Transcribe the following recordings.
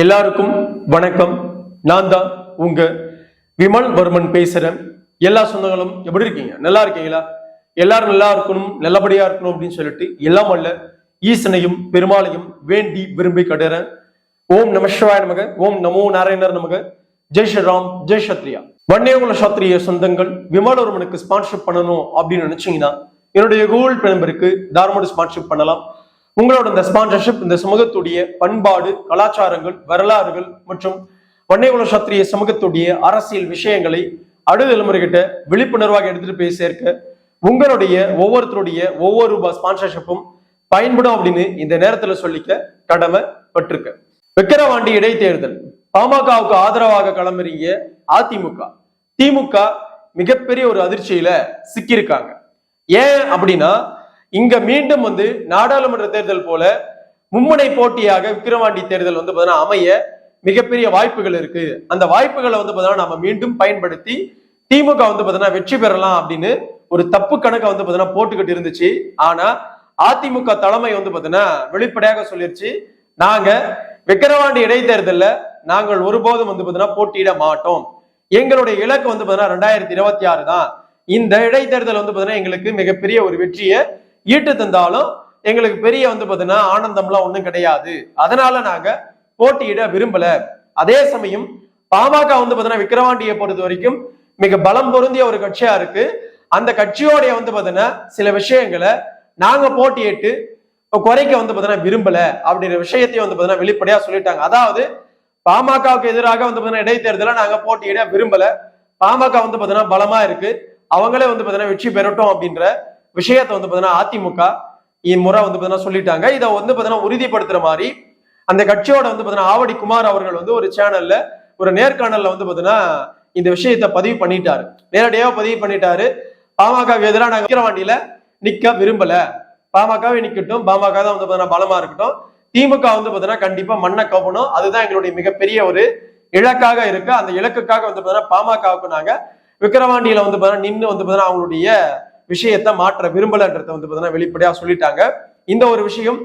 எல்லாருக்கும் வணக்கம். நான் தான் உங்க விமல் வர்மன் பேசுறேன். எல்லா சொந்தங்களும் எப்படி இருக்கீங்க? நல்லா இருக்கீங்களா? எல்லாரும் நல்லா இருக்கணும் நல்லபடியா இருக்கணும் அப்படின்னு சொல்லிட்டு எல்லாம் அல்ல ஈசனையும் பெருமாளையும் வேண்டி விரும்பி கடுறேன் ஓம் நம சிவாய நமக ஓம் நமோ நாராயணர் நமக. ஜெய் ஸ்ரீராம் ஜெய் சத்ரியா வன்னியகுல சத்திரிய சொந்தங்கள் விமலவர்மனுக்கு ஸ்பான்சர் பண்ணணும் அப்படின்னு நினைச்சீங்கன்னா என்னுடைய கூகுள் பே நம்பருக்கு தாராளமாக ஸ்பான்சர் பண்ணலாம். உங்களோட இந்த ஸ்பான்சர்ஷிப் இந்த சமூகத்துடைய பண்பாடு கலாச்சாரங்கள் வரலாறுகள் மற்றும் வன்னியகுல சத்திரிய சமூகத்துடைய அரசியல் விஷயங்களை அடுத்த தலைமுறைகிட்ட விழிப்புணர்வாக எடுத்துட்டு போய் சேர்க்க உங்களுடைய ஒவ்வொருத்தருடைய ஒவ்வொரு ஸ்பான்சர்ஷிப்பும் பயன்படும் அப்படின்னு இந்த நேரத்துல சொல்லிக்க கடமை பட்டிருக்க விக்கிரவாண்டி இடைத்தேர்தல். பாமகவுக்கு ஆதரவாக களமிறங்கிய அதிமுக. திமுக மிகப்பெரிய ஒரு அதிர்ச்சியில சிக்கியிருக்காங்க. ஏன் அப்படின்னா இங்க மீண்டும் வந்து நாடாளுமன்ற தேர்தல் போல மும்முனை போட்டியாக விக்கிரவாண்டி தேர்தல் வந்து பார்த்தீங்கன்னா அமைய மிகப்பெரிய வாய்ப்புகள் இருக்கு. அந்த வாய்ப்புகளை வந்து பார்த்தீங்கன்னா நம்ம மீண்டும் பயன்படுத்தி திமுக வந்து பார்த்தீங்கன்னா வெற்றி பெறலாம் அப்படின்னு ஒரு தப்பு கணக்கை வந்து பார்த்தீங்கன்னா போட்டுக்கிட்டு இருந்துச்சு. ஆனா அதிமுக தலைமை வந்து பார்த்தீங்கன்னா வெளிப்படையாக சொல்லிருச்சு. நாங்க விக்கிரவாண்டி இடைத்தேர்தலில் நாங்கள் ஒருபோதும் வந்து பார்த்தீங்கன்னா போட்டியிட மாட்டோம். எங்களுடைய இலக்கு வந்து பார்த்தீங்கன்னா ரெண்டாயிரத்தி இருபத்தி ஆறு தான். இந்த இடைத்தேர்தல் வந்து பார்த்தீங்கன்னா எங்களுக்கு மிகப்பெரிய ஒரு வெற்றியை ஈட்டு தந்தாலும் எங்களுக்கு பெரிய வந்து பார்த்தீங்கன்னா ஆனந்தம்லாம் ஒன்றும் கிடையாது. அதனால நாங்க போட்டியிட விரும்பல. அதே சமயம் பாமக வந்து பார்த்தீங்கன்னா விக்கிரவாண்டியை பொறுத்த வரைக்கும் மிக பலம் பொருந்திய ஒரு கட்சியா இருக்கு. அந்த கட்சியோடைய வந்து பார்த்தீங்கன்னா சில விஷயங்களை நாங்க போட்டியிட்டு குறைக்க வந்து பார்த்தீங்கன்னா விரும்பல அப்படிங்கிற விஷயத்தையும் வந்து பார்த்தீங்கன்னா வெளிப்படையா சொல்லிட்டாங்க. அதாவது பாமகவுக்கு எதிராக வந்து பார்த்தீங்கன்னா இடைத்தேர்தலை நாங்க போட்டியிட விரும்பல. பாமக வந்து பார்த்தீங்கன்னா பலமா இருக்கு. அவங்களே வந்து பார்த்தீங்கன்னா வெற்றி பெறட்டும் அப்படின்ற விஷயத்தை வந்து பார்த்தீங்கன்னா அதிமுக இம்முறை வந்து பார்த்தீங்கன்னா சொல்லிட்டாங்க. இதை வந்து பார்த்தீங்கன்னா உறுதிப்படுத்துற மாதிரி அந்த கட்சியோட வந்து பார்த்தீங்கன்னா ஆவடி குமார் அவர்கள் வந்து ஒரு சேனல்ல ஒரு நேர்காணல்ல வந்து பார்த்தீங்கன்னா இந்த விஷயத்தை பதிவு பண்ணிட்டாரு. நேரடியாக பதிவு பண்ணிட்டாரு. பாமகவுக்கு எதிராக நாங்க விக்கிரவாண்டியில நிக்க விரும்பல. பாமகவே நிக்கட்டும். பாமக தான் வந்து பார்த்தீங்கன்னா பலமா இருக்கட்டும். திமுக வந்து பார்த்தீங்கன்னா கண்டிப்பா மண்ணை கவனும் அதுதான் எங்களுடைய மிகப்பெரிய ஒரு இலக்காக இருக்கு. அந்த இலக்குக்காக வந்து பார்த்தீங்கன்னா பாமகவுக்கு நாங்க விக்கிரவாண்டியில வந்து பார்த்தீங்கன்னா நின்று வந்து பார்த்தீங்கன்னா அவங்களுடைய விஷயத்தை மாற்ற விரும்பலன்றத வந்து பார்த்தீங்கன்னா வெளிப்படையா சொல்லிட்டாங்க. இந்த ஒரு விஷயம்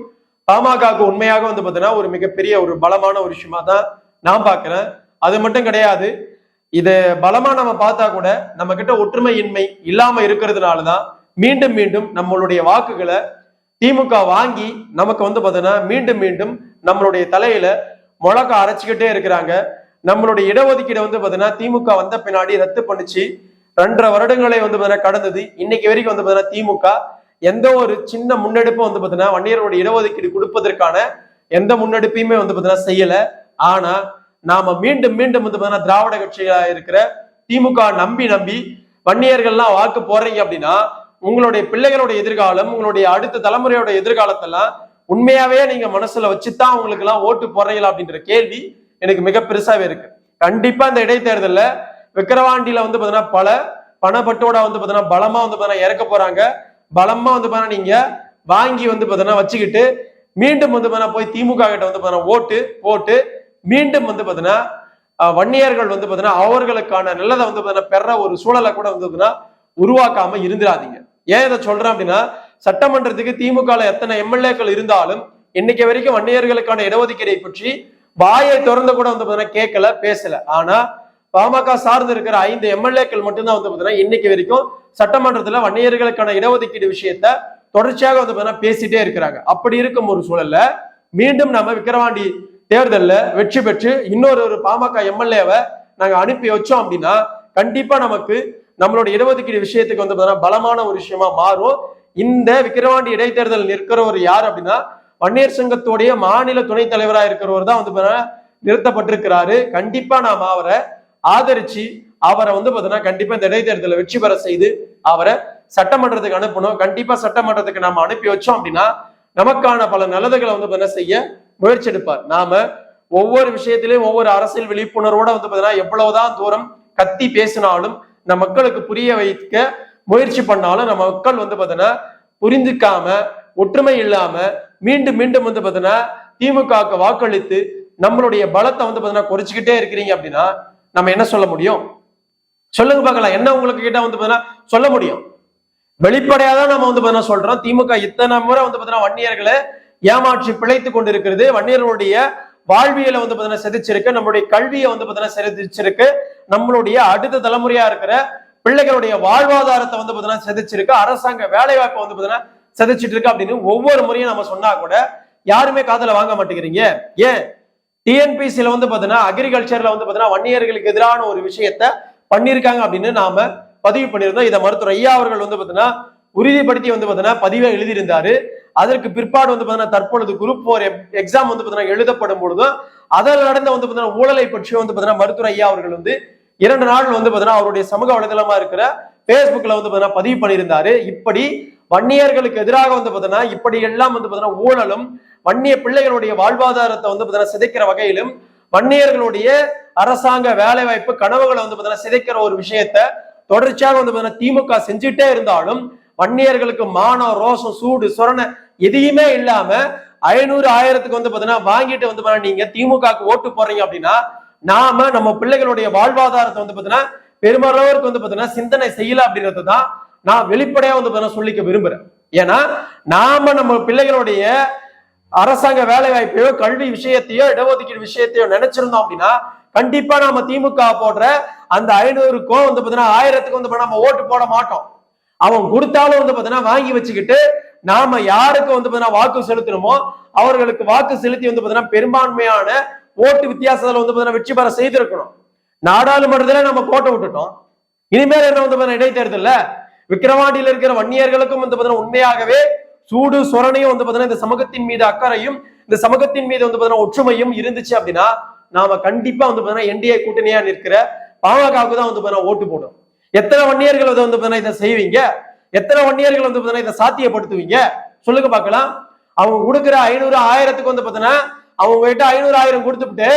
பாமகவுக்கு உண்மையாக வந்து பார்த்தீங்கன்னா ஒரு மிகப்பெரிய ஒரு பலமான ஒரு விஷயமா தான் நான் பார்க்கிறேன். அது மட்டும் கிடையாது இது பலமா நம்ம பார்த்தா கூட நம்ம கிட்ட ஒற்றுமையின்மை இல்லாம இருக்கிறதுனாலதான் மீண்டும் மீண்டும் நம்மளுடைய வாக்குகளை திமுக வாங்கி நமக்கு வந்து பார்த்தீங்கன்னா மீண்டும் மீண்டும் நம்மளுடைய தலையில முழக்க அரைச்சிக்கிட்டே இருக்கிறாங்க. நம்மளுடைய இடஒதுக்கீடு வந்து பார்த்தீங்கன்னா திமுக வந்த பின்னாடி ரத்து பண்ணுச்சு. ரெண்டரை வருடங்களை வந்து பார்த்தீங்கன்னா கடந்தது. இன்னைக்கு வரைக்கும் வந்து பார்த்தீங்கன்னா திமுக எந்த ஒரு சின்ன முன்னெடுப்பும் வந்து பார்த்தீங்கன்னா வன்னியரோட இடஒதுக்கீடு கொடுப்பதற்கான எந்த முன்னெடுப்பையுமே வந்து பார்த்தீங்கன்னா செய்யல. ஆனா நாம மீண்டும் மீண்டும் வந்து பார்த்தீங்கன்னா திராவிட கட்சியா இருக்கிற திமுக நம்பி நம்பி வன்னியர்கள்லாம் வாக்கு போடுறீங்க அப்படின்னா உங்களுடைய பிள்ளைகளோட எதிர்காலம் உங்களுடைய அடுத்த தலைமுறையோட எதிர்காலத்தெல்லாம் உண்மையாவே நீங்க மனசுல வச்சுதான் உங்களுக்கு எல்லாம் ஓட்டு போடுறீங்களா அப்படின்ற கேள்வி எனக்கு மிக பெருசாவே இருக்கு. கண்டிப்பா இந்த இடைத்தேர்தலில் விக்கிரவாண்டியில வந்து பாத்தீங்கன்னா பல பணப்பட்டோட வந்து பாத்தீங்கன்னா பலமா வந்து பாத்தீங்கன்னா இறக்க போறாங்க பலமா வந்து பாத்தீங்கன்னா நீங்க வாங்கி வந்து பாத்தீங்கன்னா வச்சுக்கிட்டு மீண்டும் வந்து பாத்தீங்கன்னா போய் திமுக கிட்ட வந்து பாத்தீங்கன்னா ஓட்டு போட்டு மீண்டும் வந்து பாத்தீங்கன்னா வன்னியர்கள் வந்து பாத்தீங்கன்னா அவர்களுக்கான நல்லதை வந்து பாத்தீங்கன்னா பெற ஒரு சூழலை கூட வந்து பாத்தீங்கன்னா உருவாக்காம இருந்துடாதீங்க ஏன் இதை சொல்றேன் அப்படின்னா சட்டமன்றத்துக்கு திமுக எத்தனை எம்எல்ஏக்கள் இருந்தாலும் இன்னைக்கு வரைக்கும் வன்னியர்களுக்கான இடஒதுக்கீடை பற்றி வாயை திறந்து கூட வந்து பாத்தீங்கன்னா கேட்கல பேசல ஆனா பாமக சார்ந்து இருக்கிற ஐந்து எம்எல்ஏக்கள் மட்டும்தான் வந்து பார்த்தீங்கன்னா இன்னைக்கு வரைக்கும் சட்டமன்றத்துல வன்னியர்களுக்கான இடஒதுக்கீடு விஷயத்த தொடர்ச்சியாக வந்து பார்த்தீங்கன்னா பேசிட்டே இருக்கிறாங்க. அப்படி இருக்கும் ஒரு சூழல்ல மீண்டும் நம்ம விக்கிரவாண்டி தேர்தலில் வெற்றி பெற்று இன்னொரு ஒரு பாமக எம்எல்ஏவை நாங்க அனுப்பி வச்சோம் அப்படின்னா கண்டிப்பா நமக்கு நம்மளோட இடஒதுக்கீடு விஷயத்துக்கு வந்து பாத்தீங்கன்னா பலமான ஒரு விஷயமா மாறும். இந்த விக்கிரவாண்டி இடைத்தேர்தல் நிற்கிறவர் யார் அப்படின்னா வன்னியர் சங்கத்துடைய மாநில துணைத் தலைவராக இருக்கிறவர் தான் வந்து நிறுத்தப்பட்டிருக்கிறாரு. கண்டிப்பா நாம அவரை ஆதரிச்சு அவரை வந்து பாத்தீங்கன்னா கண்டிப்பா இந்த இடைத்தேர்தலை வெற்றி பெற செய்து அவரை சட்டமன்றத்துக்கு அனுப்பணும். கண்டிப்பா சட்டமன்றத்துக்கு நாம அனுப்பி வச்சோம் அப்படின்னா நமக்கான பல நல்லதுகளை வந்து பாத்தீங்கன்னா செய்ய முயற்சி எடுப்பார். நாம ஒவ்வொரு விஷயத்திலையும் ஒவ்வொரு அரசியல் விழிப்புணர்வோட வந்து பாத்தீங்கன்னா எவ்வளவுதான் தூரம் கத்தி பேசினாலும் நம் மக்களுக்கு புரிய வைக்க முயற்சி பண்ணாலும் நம்ம மக்கள் வந்து பாத்தீங்கன்னா புரிந்துக்காம ஒற்றுமை இல்லாம மீண்டும் மீண்டும் வந்து பாத்தீங்கன்னா திமுகவுக்கு வாக்களித்து நம்மளுடைய பலத்தை வந்து பாத்தீங்கன்னா குறைச்சிக்கிட்டே இருக்கிறீங்க அப்படின்னா நம்ம என்ன சொல்ல முடியும்? சொல்லுங்க பார்க்கலாம். என்ன உங்களுக்கு கிட்ட வந்து பார்த்தீங்கன்னா சொல்ல முடியும். வெளிப்படையா தான் நம்ம வந்து பார்த்தீங்கன்னா சொல்றோம். திமுக இத்தனை முறை வந்து பார்த்தீங்கன்னா வன்னியர்களை ஏமாற்றி பிழைத்து கொண்டிருக்கிறது. வன்னியர்களுடைய வாழ்வியலை வந்து பார்த்தீங்கன்னா செதிச்சிருக்கு. நம்மளுடைய கல்வியை வந்து பார்த்தீங்கன்னா செதிச்சிருக்கு. நம்மளுடைய அடுத்த தலைமுறையா இருக்கிற பிள்ளைகளுடைய வாழ்வாதாரத்தை வந்து பார்த்தீங்கன்னா சிதைச்சிருக்கு. அரசாங்க வேலை வாய்ப்பை வந்து பார்த்தீங்கன்னா செதிச்சிட்டு இருக்கு அப்படின்னு ஒவ்வொரு முறையும் நம்ம சொன்னா கூட யாருமே காதல வாங்க மாட்டேங்கிறீங்க. ஏன்? டிஎன்பிசியில் வந்து பார்த்தீங்கன்னா அக்ரிகல்ச்சரில் வந்து பார்த்தீங்கன்னா வன்னியர்களுக்கு எதிரான ஒரு விஷயத்த பண்ணியிருக்காங்க அப்படின்னு நாம பதிவு பண்ணியிருந்தோம் இதை மருத்துவர் ஐயா அவர்கள் வந்து பார்த்தீங்கன்னா உறுதிப்படுத்தி வந்து பார்த்தீங்கன்னா பதிவை எழுதியிருந்தாரு அதற்கு பிற்பாடு வந்து பார்த்தீங்கன்னா தற்பொழுது குரூப் ஃபோர் எக்ஸாம் வந்து பார்த்தீங்கன்னா எழுதப்படும் பொழுதும் அதில் நடந்த வந்து பார்த்தீங்கன்னா ஊழலை பற்றி வந்து பார்த்தீங்கன்னா மருத்துவர் ஐயா அவர்கள் வந்து இரண்டு நாள் வந்து பார்த்தீங்கன்னா அவருடைய சமூக வலைதளமா இருக்கிற ஃபேஸ்புக்கில் வந்து பார்த்தீங்கன்னா பதிவு பண்ணியிருந்தாரு இப்படி வன்னியர்களுக்கு எதிராக வந்து பார்த்தீங்கன்னா இப்படி எல்லாம் வந்து பார்த்தீங்கன்னா ஊழலும் வன்னிய பிள்ளைகளுடைய வாழ்வாதாரத்தை வந்து பார்த்தீங்கன்னா சிதைக்கிற வகையிலும் வன்னியர்களுடைய அரசாங்க வேலை வாய்ப்பு கனவுகளை வந்து பார்த்தீங்கன்னா சிதைக்கிற ஒரு விஷயத்த தொடர்ச்சியாக வந்து பார்த்தீங்கன்னா திமுக செஞ்சுட்டே இருந்தாலும் வன்னியர்களுக்கு மானம் ரோஷம் சூடு சொரணை எதையுமே இல்லாம ஐநூறு ஆயிரத்துக்கு வந்து பாத்தீங்கன்னா வாங்கிட்டு வந்து பாத்தீங்கன்னா நீங்க திமுகவுக்கு ஓட்டு போறீங்க அப்படின்னா நாம நம்ம பிள்ளைகளுடைய வாழ்வாதாரத்தை வந்து பாத்தீங்கன்னா பெருமளவிற்கு வந்து பாத்தீங்கன்னா சிந்தனை செய்யல அப்படின்றது தான் நான் வெளிப்படையா வந்து சொல்லிக்க விரும்புறேன். ஏன்னா நாம நம்ம பிள்ளைகளுடைய அரசாங்க வேலை வாய்ப்பையோ கல்வி விஷயத்தையோ இடஒதுக்கீடு விஷயத்தையோ நினைச்சிருந்தோம் அப்படின்னா கண்டிப்பா நாம திமுக போடுற அந்த ஐநூறுக்கும் வந்து பாத்தீங்கன்னா ஆயிரத்துக்கும் வந்து நம்ம ஓட்டு போட மாட்டோம். அவன் கொடுத்தாலும் வந்து பாத்தீங்கன்னா வாங்கி வச்சுக்கிட்டு நாம யாருக்கு வந்து பாத்தீங்கன்னா வாக்கு செலுத்தணுமோ அவர்களுக்கு வாக்கு செலுத்தி வந்து பாத்தீங்கன்னா பெரும்பான்மையான ஓட்டு வித்தியாசத்துல வந்து பாத்தீங்கன்னா வெற்றி பெற செய்திருக்கணும். நாடாளுமன்றத்துல நம்ம கோட்டை விட்டுட்டோம். இனிமேல் என்ன வந்து பாத்தீங்கன்னா இடைத்தேர்தல்ல? விக்கிரவாண்டியில் இருக்கிற வன்னியர்களுக்கும் வந்து பாத்தீங்கன்னா உண்மையாகவே சூடு சொரணையும் வந்து பாத்தீங்கன்னா இந்த சமூகத்தின் மீது அக்கறையும் இந்த சமூகத்தின் மீது வந்து பாத்தீங்கன்னா ஒற்றுமையும் இருந்துச்சு அப்படின்னா நாம கண்டிப்பா வந்து பாத்தீங்கன்னா என்டிஏ கூட்டணியா நிற்கிற பாமகவுக்கு தான் வந்து பாத்தீங்கன்னா ஓட்டு போடும் எத்தனை வன்னியர்கள் வந்து வந்து பாத்தீங்கன்னா இதை செய்வீங்க எத்தனை வன்னியர்கள் வந்து பாத்தீங்கன்னா இதை சாத்தியப்படுத்துவீங்க சொல்லுங்க பார்க்கலாம் அவங்க கொடுக்குற ஐநூறு ஆயிரத்துக்கு வந்து பாத்தீங்கன்னா அவங்க கிட்ட ஐநூறு ஆயிரம் கொடுத்துட்டு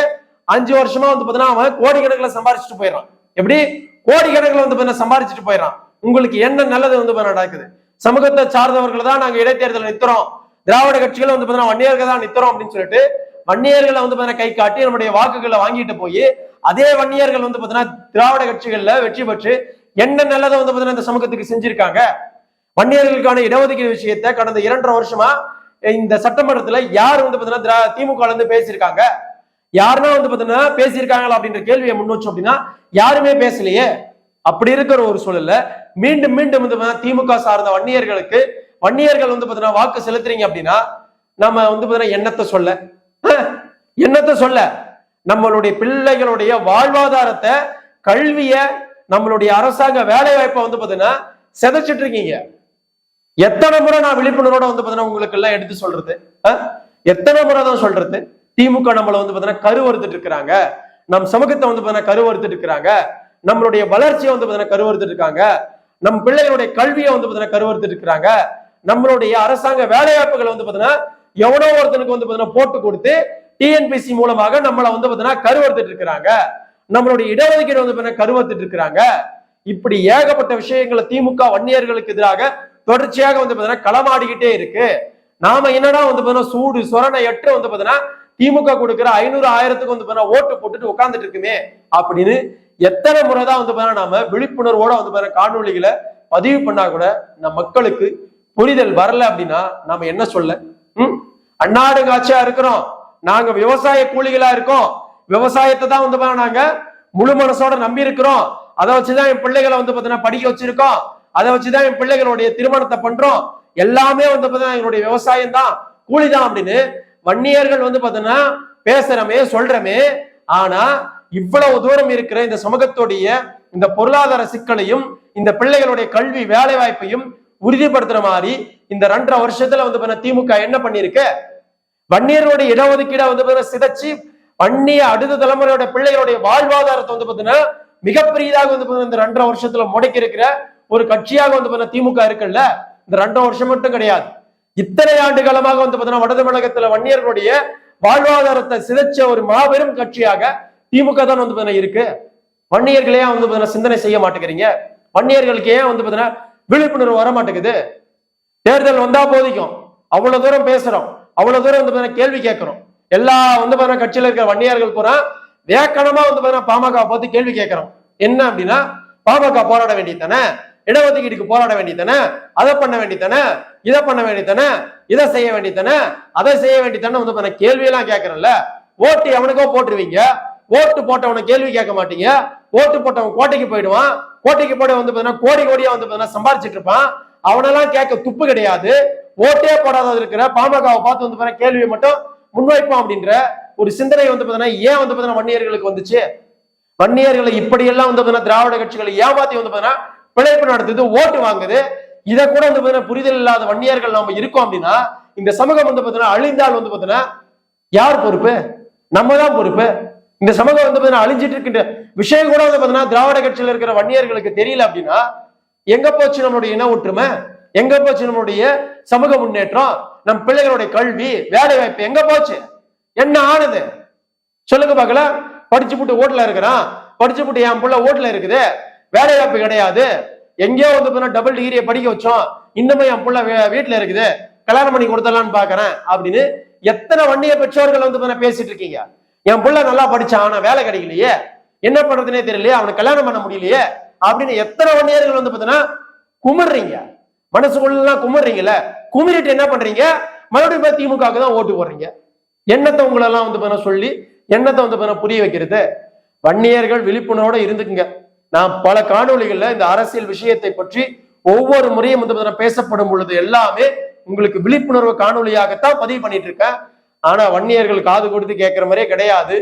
அஞ்சு வருஷமா வந்து பாத்தீங்கன்னா அவன் கோடிக்கணக்கில் சம்பாரிச்சுட்டு போயிடறான் எப்படி கோடிக்கணக்கில் வந்து பாத்தீங்கன்னா சம்பாரிச்சுட்டு போயிடறான் உங்களுக்கு என்ன நல்லது வந்து நடக்குது. சமூகத்தை சார்ந்தவர்கள் தான் நாங்க இடைத்தேர்தல் நிற்கிறோம். திராவிட கட்சிகள் வந்து பாத்தீங்கன்னா வன்னியர்கள் தான் நிற்கிறோம் அப்படின்னு சொல்லிட்டு வன்னியர்களை வந்து பாத்தீங்கன்னா கை காட்டி நம்முடைய வாக்குகளை வாங்கிட்டு போய் அதே வன்னியர்கள் வந்து பாத்தீங்கன்னா திராவிட கட்சிகள்ல வெற்றி பெற்று என்ன நல்லதை வந்து பாத்தீங்கன்னா இந்த சமூகத்துக்கு செஞ்சிருக்காங்க. வன்னியர்களுக்கான இடஒதுக்கீடு விஷயத்தை கடந்த இரண்டரை வருஷமா இந்த சட்டமன்றத்துல யார் வந்து பாத்தீங்கன்னா திரா- திமுக இருந்து பேசியிருக்காங்க? யாருன்னா வந்து பாத்தீங்கன்னா பேசியிருக்காங்களா அப்படின்ற கேள்வியை முன் வச்சோம் அப்படின்னா யாருமே பேசலையே. அப்படி இருக்கிற ஒரு சூழல்ல மீண்டும் மீண்டும் வந்து திமுக சார்ந்த வன்னியர்களுக்கு வன்னியர்கள் வந்து பாத்தீங்கன்னா வாக்கு செலுத்துறீங்க அப்படின்னா நம்ம வந்து பாத்தீங்கன்னா எண்ணத்தை சொல்ல. எண்ணத்தை சொல்ல. நம்மளுடைய பிள்ளைகளுடைய வாழ்வாதாரத்தை கல்விய நம்மளுடைய அரசாங்க வேலை வாய்ப்பை வந்து பாத்தீங்கன்னா சிதைச்சிட்டு இருக்கீங்க. எத்தனை முறை நான் விழிப்புணர்வோட வந்து பாத்தீங்கன்னா உங்களுக்கு எல்லாம் எடுத்து சொல்றது? எத்தனை முறை தான் சொல்றது? திமுக நம்மள வந்து பாத்தீங்கன்னா கருவறுத்துட்டு இருக்கிறாங்க. நம் சமூகத்தை வந்து பாத்தீங்கன்னா கருவறுத்துட்டு இருக்கிறாங்க. நம்மளுடைய வளர்ச்சியை வந்து பார்த்தீங்கன்னா கருவறுத்துட்டு இருக்காங்க நம் பிள்ளைகளுடைய கல்வியை வந்து பாத்தீங்கன்னா கருவறுத்துட்டு இருக்கிறாங்க நம்மளுடைய அரசாங்க வேலைவாய்ப்புகளை வந்து பாத்தீங்கன்னா எவனோ ஒருத்தனுக்கு வந்து பார்த்தீங்கன்னா போட்டு கொடுத்து டிஎன்பிசி மூலமாக நம்மளை வந்து பாத்தீங்கன்னா கருவறுத்துட்டு இருக்கிறாங்க நம்மளுடைய இடஒதுக்கீடு வந்து பார்த்தீங்கன்னா கருவறுத்துட்டு இருக்கிறாங்க இப்படி ஏகப்பட்ட விஷயங்களை திமுக வன்னியர்களுக்கு எதிராக தொடர்ச்சியாக வந்து பாத்தீங்கன்னா களமாடிக்கிட்டே இருக்கு நாம என்னடா வந்து பாத்தீங்கன்னா சூடு சொரணை எட்டு வந்து பாத்தீங்கன்னா திமுக கொடுக்குற ஐநூறு ஆயிரத்துக்கு வந்து பாத்தீங்கன்னா ஓட்டு போட்டுட்டு உட்காந்துட்டு இருக்குமே அப்படின்னு எத்தனை முறை தான் வந்து பாத்தீங்கன்னா நாம விழிப்புணர்வோட வந்து பாத்தீங்கன்னா காணொளிகளை பதிவு பண்ணா கூட நம்ம மக்களுக்கு புரிதல் வரல அப்படின்னா நாம என்ன சொல்ல? ம்? அன்னாடுங்க ஆட்சியா இருக்கிறோம். நாங்க விவசாய கூலிகளா இருக்கோம். விவசாயத்தை தான் வந்து பாத்தீங்கன்னா நாங்க முழு மனசோட நம்பி இருக்கிறோம். அதை வச்சுதான் என் பிள்ளைகளை வந்து பாத்தீங்கன்னா படிக்க வச்சிருக்கோம். அதை வச்சுதான் என் பிள்ளைகளுடைய திருமணத்தை பண்றோம். எல்லாமே வந்து பாத்தீங்கன்னா எங்களுடைய விவசாயம் தான். கூலி தான் அப்படின்னு வன்னியர்கள் வந்து பாத்தீங்கன்னா பேசுறமே சொல்றமே. ஆனா இவ்வளவு தூரம் இருக்கிற இந்த சமூகத்துடைய இந்த பொருளாதார சிக்கலையும் இந்த பிள்ளைகளுடைய கல்வி வேலை வாய்ப்பையும் உறுதிப்படுத்துற மாதிரி இந்த ரெண்டரை வருஷத்துல வந்து திமுக என்ன பண்ணிருக்க வன்னியருடைய இடஒதுக்கீடை வந்து பாத்தீங்கன்னா சிதைச்சு வன்னிய அடுத்த தலைமுறையோட பிள்ளைகளுடைய வாழ்வாதாரத்தை வந்து பாத்தீங்கன்னா மிகப்பெரியதாக வந்து பாத்தீங்கன்னா இந்த ரெண்டரை வருஷத்துல முடக்கி இருக்கிற ஒரு கட்சியாக வந்து திமுக இருக்குல்ல? இந்த ரெண்டரை வருஷம் மட்டும் கிடையாது. இத்தனை ஆண்டு காலமாக வந்து பாத்தீங்கன்னா வட தமிழகத்துல வன்னியர்களுடைய வாழ்வாதாரத்தை சிதைச்ச ஒரு மாபெரும் கட்சியாக திமுக தான் வந்து பார்த்தீங்கன்னா இருக்கு. வன்னியர்களே வந்து பாத்தீங்கன்னா சிந்தனை செய்ய மாட்டேங்கிறீங்க? வன்னியர்களுக்கு ஏன் வந்து பாத்தீங்கன்னா விழிப்புணர்வு வர மாட்டேங்குது தேர்தல் வந்தா போதிக்கும். அவ்வளவு தூரம் பேசுறோம். அவ்வளவு தூரம் வந்து பார்த்தீங்கன்னா கேள்வி கேட்கிறோம். எல்லா வந்து பார்த்தீங்கன்னா கட்சியில இருக்கிற வன்னியர்கள் பூரா வேக்கணமா வந்து பாத்தீங்கன்னா பாமக பத்தி கேள்வி கேட்கிறோம். என்ன அப்படின்னா பாமக போராட வேண்டியதானே இடஒதுக்கீடுக்கு போராட வேண்டியதானே அதை பண்ண வேண்டியதானே இதை பண்ண வேண்டியதானே இதை செய்ய வேண்டியதானே அதை செய்ய வேண்டியதானே வந்து பாத்தீங்கன்னா கேள்வி எல்லாம் ஓட்டு எவனுக்கோ போட்டுருவீங்க. ஓட்டு போட்டவனை கேள்வி கேட்க மாட்டீங்க ஓட்டு போட்டவன் கோட்டைக்கு போயிடுவான் கோட்டைக்கு போட வந்து பார்த்தீங்கன்னா கோடி கோடியா வந்து பார்த்தீங்கன்னா சம்பாரிச்சிட்டு இருப்பான் அவனெல்லாம் கேட்க துப்பு கிடையாது ஓட்டே போடாத இருக்கிற பாமகவை பார்த்து வந்து பார்த்தீங்கன்னா கேள்வியை மட்டும் முன்வைப்போம் அப்படின்ற ஒரு சிந்தனை வந்து பார்த்தீங்கன்னா ஏன் வந்து பாத்தீங்கன்னா வன்னியர்களுக்கு வந்துச்சு வன்னியர்களை இப்படியெல்லாம் வந்து பாத்தீங்கன்னா திராவிட கட்சிகளை ஏமாத்தி வந்து பாத்தீங்கன்னா பிழைப்பு நடத்துது ஓட்டு வாங்குது இதை கூட வந்து பார்த்தீங்கன்னா புரிதல் இல்லாத வன்னியர்கள் நாம இருக்கோம் அப்படின்னா இந்த சமூகம் வந்து பாத்தீங்கன்னா அழிந்தால் வந்து பாத்தீங்கன்னா யார் பொறுப்பு நம்ம தான் பொறுப்பு இந்த சமூகம் வந்து பார்த்தீங்கன்னா அழிஞ்சிட்டு இருக்கின்ற விஷயம் கூட வந்து பார்த்தீங்கன்னா திராவிட கட்சியில் இருக்கிற வன்னியர்களுக்கு தெரியல அப்படின்னா எங்க போச்சு நம்மளுடைய இன ஒற்றுமை? எங்க போச்சு நம்மளுடைய சமூக முன்னேற்றம்? நம் பிள்ளைகளுடைய கல்வி வேலை வாய்ப்பு எங்க போச்சு? என்ன ஆனது? சொல்லுங்க பாக்கல படிச்சு போட்டு ஓட்டுல இருக்கிறான். படிச்சு போட்டு என் பிள்ளை ஓட்டுல இருக்குது. வேலை வாய்ப்பு கிடையாது. எங்கேயோ வந்து டபுள் டிகிரியை படிக்க வச்சோம். இன்னமும் என் பிள்ளை வீட்டுல இருக்குது. கல்யாணம் பண்ணி கொடுத்தலாம்னு பாக்குறேன் அப்படின்னு எத்தனை வண்டிய பெற்றோர்கள் வந்து பேசிட்டு இருக்கீங்க? என் பிள்ளை நல்லா படிச்சான் ஆனா வேலை கிடைக்கலையே. என்ன பண்றதுனே தெரியலையே அவனுக்கு கல்யாணம் பண்ண முடியலையே அப்படின்னு எத்தனை வன்னியர்கள் வந்து பாத்தீங்கன்னா குமிடுறீங்க மனசுக்குள்ள குமிடுறீங்கல்ல குமிரிட்டு என்ன பண்றீங்க? மறுபடியும் போய் திமுகவுக்கு தான் ஓட்டு போடுறீங்க. என்னத்தை உங்களெல்லாம் வந்து பண்ண சொல்லி என்னத்தை வந்து பண்ண புரிய வைக்கிறது? வன்னியர்கள் விழிப்புணர்வோட இருந்துக்குங்க. நான் பல காணொலிகள்ல இந்த அரசியல் விஷயத்தை பற்றி ஒவ்வொரு முறையும் வந்து பேசப்படும் பொழுது எல்லாமே உங்களுக்கு விழிப்புணர்வு காணொளியாகத்தான் பதிவு பண்ணிட்டு இருக்கேன். ஆனா வன்னியர்கள் காது கொடுத்து கேட்கிற மாதிரியே கிடையாது.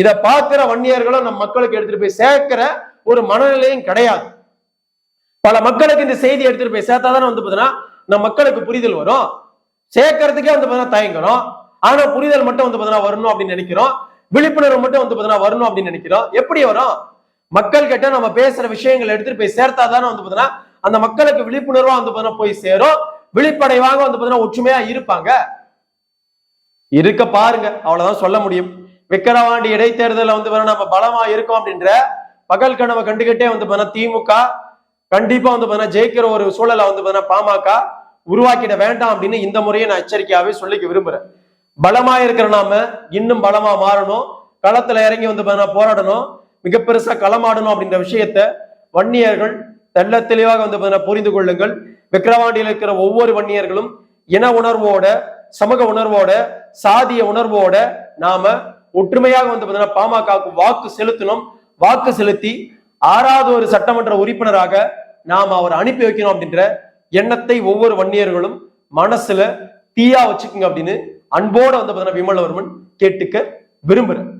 இதை பாக்குற வன்னியர்களும் நம்ம மக்களுக்கு எடுத்துட்டு போய் சேர்க்கிற ஒரு மனநிலையும் கிடையாது. பல மக்களுக்கு இந்த செய்தி எடுத்துட்டு போய் சேர்த்தாதான் வந்து பாத்தீங்கன்னா நம்ம மக்களுக்கு புரிதல் வரும். சேர்க்கறதுக்கே வந்து பாத்தீங்கன்னா தயங்குறோம். ஆனா புரிதல் மட்டும் வந்து பாத்தீங்கன்னா வரணும் அப்படின்னு நினைக்கிறோம். விழிப்புணர்வு மட்டும் வந்து பாத்தீங்கன்னா வரணும் அப்படின்னு நினைக்கிறோம். எப்படி வரும்? மக்கள் கிட்ட நம்ம பேசுற விஷயங்களை எடுத்துட்டு போய் சேர்த்தாதானே வந்து பாத்தீங்கன்னா அந்த மக்களுக்கு விழிப்புணர்வா வந்து பாத்தீங்கன்னா போய் சேரும். விழிப்படைவாக வந்து பாத்தீங்கன்னா ஒற்றுமையா இருப்பாங்க. இருக்க பாருங்க அவ்வளவுதான் சொல்ல முடியும். விக்கிரவாண்டி இடைத்தேர்தலில் வந்து நம்ம பலமா இருக்கோம் அப்படின்ற பகல் கனவை கண்டுகிட்டே வந்து பாத்தீங்கன்னா திமுக கண்டிப்பா வந்து பாத்தீங்கன்னா ஜெயிக்கிற ஒரு சூழலை வந்து பாத்தீங்கன்னா பாமக உருவாக்கிட வேண்டாம் அப்படின்னு இந்த முறையை நான் எச்சரிக்கையாவே சொல்லிக்க விரும்புறேன். பலமா இருக்கிற நாம இன்னும் பலமா மாறணும். களத்துல இறங்கி வந்து பாத்தீங்கன்னா போராடணும். மிக பெருசா களமாடணும் அப்படின்ற விஷயத்த வன்னியர்கள் தெல்ல தெளிவாக வந்து பாத்தீங்கன்னா புரிந்து கொள்ளுங்கள். விக்கிரவாண்டியில் இருக்கிற ஒவ்வொரு வன்னியர்களும் இன உணர்வோட சமூக உணர்வோட சாதிய உணர்வோட நாம ஒற்றுமையாக வந்து பாத்தீங்கன்னா பாமகவுக்கு வாக்கு செலுத்தணும். வாக்கு செலுத்தி ஆறாவது ஒரு சட்டமன்ற உறுப்பினராக நாம் அவர் அனுப்பி வைக்கணும் அப்படின்ற எண்ணத்தை ஒவ்வொரு வன்னியர்களும் மனசுல தீயா வச்சுக்குங்க அப்படின்னு அன்போட வந்து பாத்தீங்கன்னா விமலவர்மன் கேட்டுக்க விரும்புறேன்.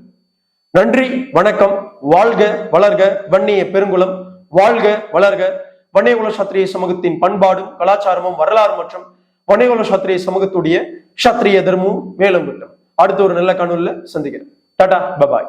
நன்றி வணக்கம். வாழ்க வளர்க வன்னிய பெருங்குளம். வாழ்க வளர்க வன்னியகுல சத்திரிய சமூகத்தின் பண்பாடும் கலாச்சாரமும் வரலாறு மற்றும் வன்னியகுல சத்திரிய சமூகத்துடைய சத்திரிய தர்மமும் மேலும் விட்டும் அடுத்த ஒரு நல்ல கனவுல சந்திக்கிறேன். Tata bye bye.